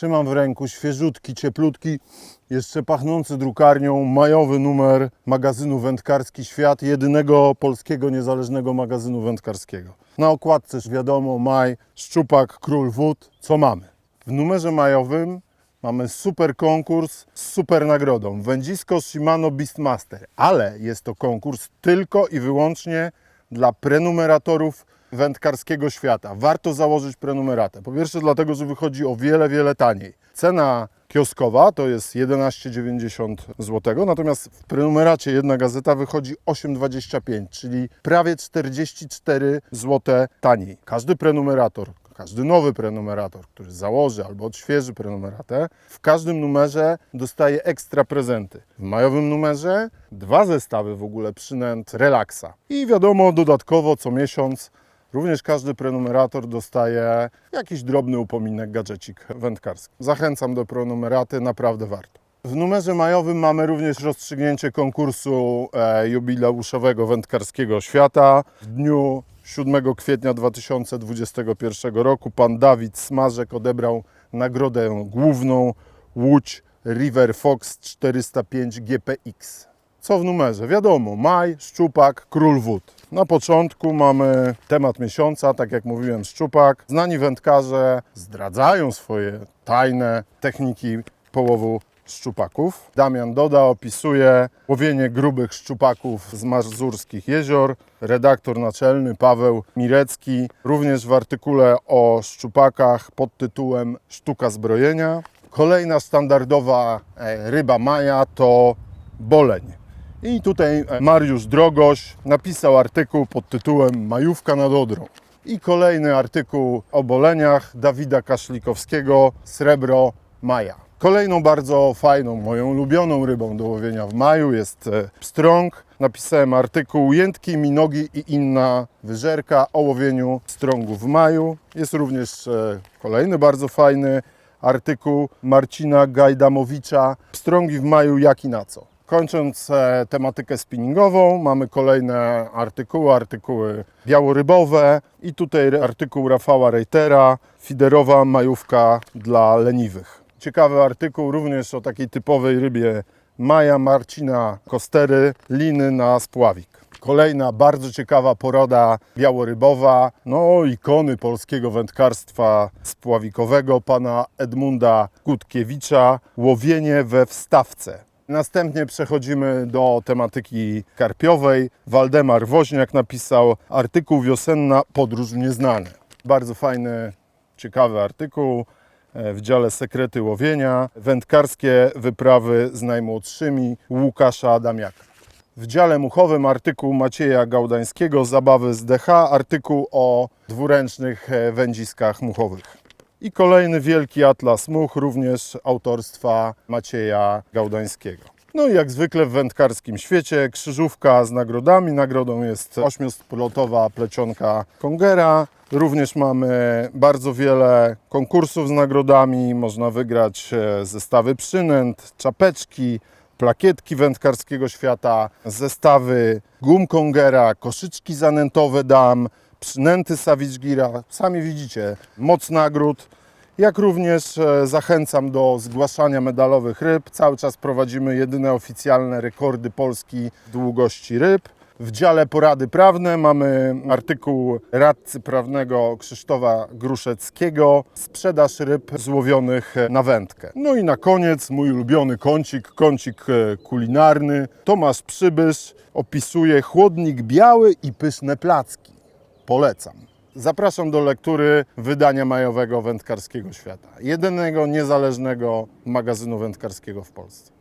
Trzymam w ręku świeżutki, cieplutki, jeszcze pachnący drukarnią, majowy numer magazynu Wędkarski Świat, jedynego polskiego niezależnego magazynu wędkarskiego. Na okładce wiadomo, maj, szczupak, król wód. Co mamy? W numerze majowym mamy super konkurs z super nagrodą. Wędzisko Shimano Beastmaster, ale jest to konkurs tylko i wyłącznie dla prenumeratorów wędkarskiego świata. Warto założyć prenumeratę. Po pierwsze dlatego, że wychodzi o wiele, wiele taniej. Cena kioskowa to jest 11,90 zł, natomiast w prenumeracie jedna gazeta wychodzi 8,25, czyli prawie 44 zł taniej. Każdy prenumerator, każdy nowy prenumerator, który założy albo odświeży prenumeratę, w każdym numerze dostaje ekstra prezenty. W majowym numerze dwa zestawy w ogóle przynęt relaksa. I wiadomo, dodatkowo co miesiąc Również każdy prenumerator dostaje jakiś drobny upominek, gadżecik wędkarski. Zachęcam do prenumeraty, naprawdę warto. W numerze majowym mamy również rozstrzygnięcie konkursu e, jubileuszowego wędkarskiego świata. W dniu 7 kwietnia 2021 roku pan Dawid Smażek odebrał nagrodę główną Łódź River Fox 405 GPX. Co w numerze? Wiadomo, maj, szczupak, król wód. Na początku mamy temat miesiąca, tak jak mówiłem, szczupak. Znani wędkarze zdradzają swoje tajne techniki połowu szczupaków. Damian Doda opisuje łowienie grubych szczupaków z mazurskich jezior. Redaktor naczelny Paweł Mirecki również w artykule o szczupakach pod tytułem Sztuka zbrojenia. Kolejna standardowa e, ryba maja to boleń. I tutaj Mariusz Drogoś napisał artykuł pod tytułem Majówka nad Odrą. I kolejny artykuł o boleniach Dawida Kaszlikowskiego Srebro Maja. Kolejną bardzo fajną, moją ulubioną rybą do łowienia w maju jest e, pstrąg. Napisałem artykuł Jętki, minogi i inna wyżerka o łowieniu pstrągu w maju. Jest również e, kolejny bardzo fajny artykuł Marcina Gajdamowicza Pstrągi w maju jak i na co. Kończąc e, tematykę spinningową, mamy kolejne artykuły, artykuły białorybowe i tutaj artykuł Rafała Reitera, fiderowa majówka dla leniwych. Ciekawy artykuł również o takiej typowej rybie Maja Marcina Kostery, liny na spławik. Kolejna bardzo ciekawa poroda białorybowa, no ikony polskiego wędkarstwa spławikowego, pana Edmunda Gutkiewicza, łowienie we wstawce. Następnie przechodzimy do tematyki karpiowej. Waldemar Woźniak napisał artykuł Wiosenna podróż w nieznane. Bardzo fajny, ciekawy artykuł e, w dziale Sekrety łowienia. Wędkarskie wyprawy z najmłodszymi Łukasza Adamiaka. W dziale muchowym artykuł Macieja Gałdańskiego Zabawy z DH, artykuł o dwuręcznych e, wędziskach muchowych. I kolejny wielki atlas much, również autorstwa Macieja Gałdańskiego. No i jak zwykle w wędkarskim świecie krzyżówka z nagrodami. Nagrodą jest ośmiosprotowa plecionka Kongera. Również mamy bardzo wiele konkursów z nagrodami. Można wygrać e, zestawy przynęt, czapeczki, plakietki wędkarskiego świata, zestawy gum Kongera, koszyczki zanętowe dam, przynęty Savage Gira. Sami widzicie, moc nagród. Jak również e, zachęcam do zgłaszania medalowych ryb. Cały czas prowadzimy jedyne oficjalne rekordy Polski długości ryb. W dziale porady prawne mamy artykuł radcy prawnego Krzysztofa Gruszeckiego Sprzedaż ryb złowionych na wędkę. No i na koniec mój ulubiony kącik, kącik e, kulinarny. Tomasz Przybysz opisuje chłodnik biały i pyszne placki. Polecam. Zapraszam do lektury wydania majowego wędkarskiego świata. Jedynego niezależnego magazynu wędkarskiego w Polsce.